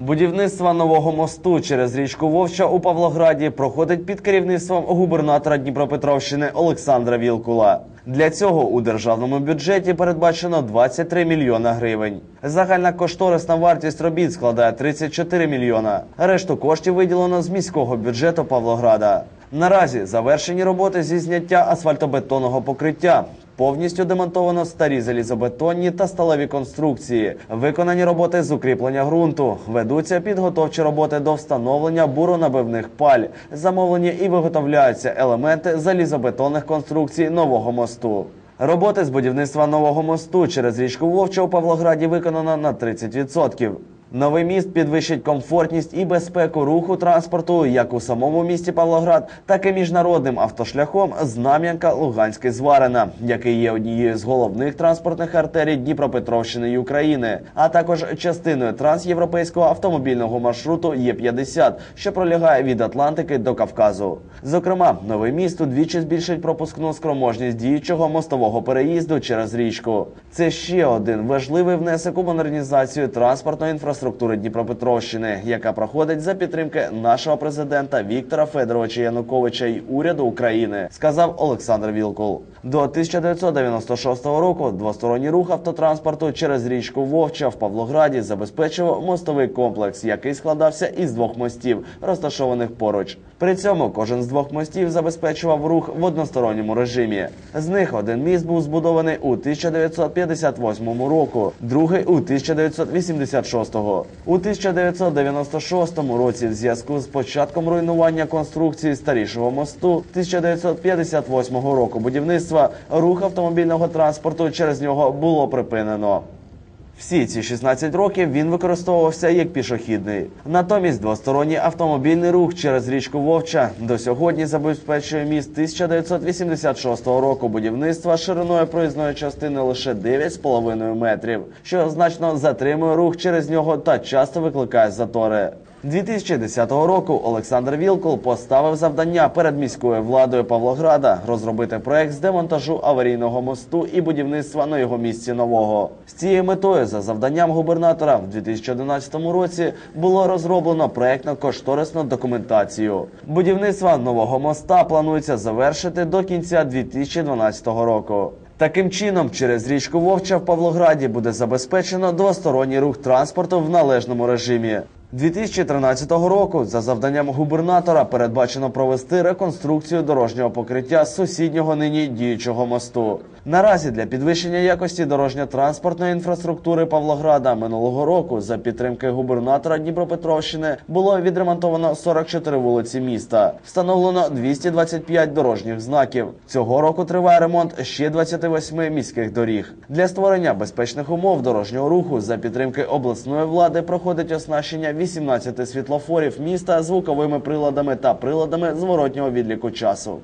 Будівництво нового мосту через річку Вовча у Павлограді проходить під керівництвом губернатора Дніпропетровщини Олександра Вілкула. Для цього у державному бюджеті передбачено 23 мільйона гривень. Загальна кошторисна вартість робіт складає 34 мільйона. Решту коштів виділено з міського бюджету Павлограда. Наразі завершені роботи зі зняття асфальтобетонного покриття. Повністю демонтовано старі залізобетонні та сталеві конструкції. Виконані роботи з укріплення ґрунту. Ведуться підготовчі роботи до встановлення буронабивних паль. Замовлені і виготовляються елементи залізобетонних конструкцій нового мосту. Роботи з будівництва нового мосту через річку Вовча у Павлограді виконано на 30%. Новий міст підвищить комфортність і безпеку руху транспорту як у самому місті Павлоград, так і міжнародним автошляхом Знам'янка Луганський Зварина, який є однією з головних транспортних артерій Дніпропетровщини і України, а також частиною трансєвропейського автомобільного маршруту Є50, що пролягає від Атлантики до Кавказу. Зокрема, новий міст удвічі збільшить пропускну спроможність діючого мостового переїзду через річку. Це ще один важливий внесок у модернізацію транспортної інфраструктури Дніпропетровщини, яка проходить за підтримки нашого президента Віктора Федоровича Януковича і уряду України, сказав Олександр Вілкул. До 1996 року двосторонній рух автотранспорту через річку Вовча в Павлограді забезпечував мостовий комплекс, який складався із двох мостів, розташованих поруч. При цьому кожен з двох мостів забезпечував рух в односторонньому режимі. З них один міст був збудований у 1958 року, другий у 1986. У 1996 році, в зв'язку з початком руйнування конструкції старішого мосту 1958 року будівництва, рух автомобільного транспорту через нього було припинено. Всі ці 16 років він використовувався як пішохідний. Натомість двосторонній автомобільний рух через річку Вовча до сьогодні забезпечує міст 1986 року будівництва шириною проїзної частини лише 9,5 метрів, що значно затримує рух через нього та часто викликає затори. 2010 року Олександр Вілкул поставив завдання перед міською владою Павлограда розробити проект з демонтажу аварійного мосту і будівництва на його місці нового. З цією метою за завданням губернатора в 2011 році було розроблено проектно-кошторисну документацію. Будівництво нового моста планується завершити до кінця 2012 року. Таким чином, через річку Вовча в Павлограді буде забезпечено двосторонній рух транспорту в належному режимі. 2013 року за завданням губернатора передбачено провести реконструкцію дорожнього покриття сусіднього нині діючого мосту. Наразі для підвищення якості дорожньо-транспортної інфраструктури Павлограда минулого року за підтримки губернатора Дніпропетровщини було відремонтовано 44 вулиці міста. Встановлено 225 дорожніх знаків. Цього року триває ремонт ще 28 міських доріг. Для створення безпечних умов дорожнього руху за підтримки обласної влади проходить оснащення 18 світлофорів міста звуковими приладами та приладами зворотнього відліку часу.